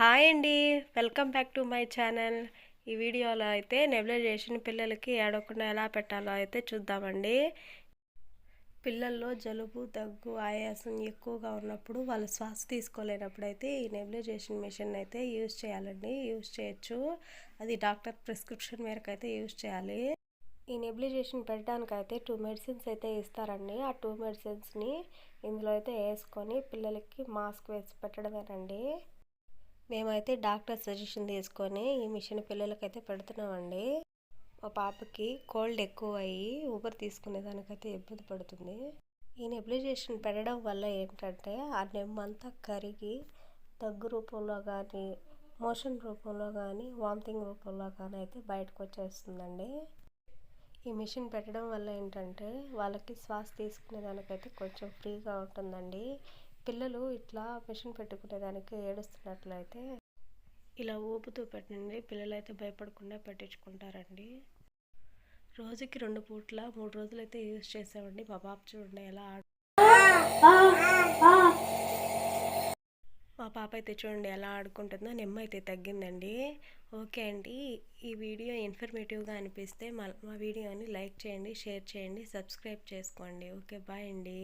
Hi అండి. Welcome back to my channel. ఈ వీడియోలో అయితే నెబులైజేషన్ పిల్లలకి ఏడవకుండా ఎలా పెట్టాలో అయితే చూద్దామండి. పిల్లల్లో జలుబు దగ్గు ఆయాసం ఎక్కువగా ఉన్నప్పుడు వాళ్ళు శ్వాస తీసుకోలేనప్పుడు అయితే ఈ నెబులైజేషన్ మిషన్ అయితే యూజ్ చేయాలండి. యూజ్ చేయొచ్చు. అది డాక్టర్ ప్రిస్క్రిప్షన్ మేరకు అయితే యూజ్ చేయాలి. ఈ నెబులైజేషన్ పెట్టడానికి అయితే టూ మెడిసిన్స్ అయితే ఇస్తారండి. ఆ టూ మెడిసిన్స్ని ఇందులో అయితే వేసుకొని పిల్లలకి మాస్క్ వేసి పెట్టడమేనండి. మేమైతే డాక్టర్ సజెషన్ తీసుకొని ఈ మిషన్ పిల్లలకైతే పెడుతున్నామండి. మా పాపకి కోల్డ్ ఎక్కువ అయ్యి ఊపిరి తీసుకునేదానికైతే ఇబ్బంది పడుతుంది. ఈ నెబ్లిజేషన్ పెట్టడం వల్ల ఏంటంటే ఆ నెమ్మంతా కరిగి దగ్గు రూపంలో కానీ మోషన్ రూపంలో కానీ వామిటింగ్ రూపంలో కానీ అయితే బయటకు వచ్చేస్తుందండి ఈ మిషన్ పెట్టడం వల్ల ఏంటంటే వాళ్ళకి శ్వాస తీసుకునే దానికైతే కొంచెం ఫ్రీగా ఉంటుందండి. పిల్లలు ఇట్లా మిషన్ పెట్టుకునేదానికి ఏడుస్తున్నట్లయితే ఇలా ఊపుతూ పెట్టండి. పిల్లలు అయితే భయపడకుండా పెట్టించుకుంటారండి. రోజుకి రెండు పూట్ల మూడు రోజులు అయితే యూజ్ చేసామండి మా పాప చూడండి ఎలా మా పాప అయితే చూడండి ఎలా ఆడుకుంటుందో. నిమ్మ అయితే తగ్గిందండి. ఓకే అండి. ఈ వీడియో ఇన్ఫర్మేటివ్గా అనిపిస్తే మా మా వీడియోని లైక్ చేయండి షేర్ చేయండి సబ్స్క్రైబ్ చేసుకోండి. ఓకే బాయ్ అండి.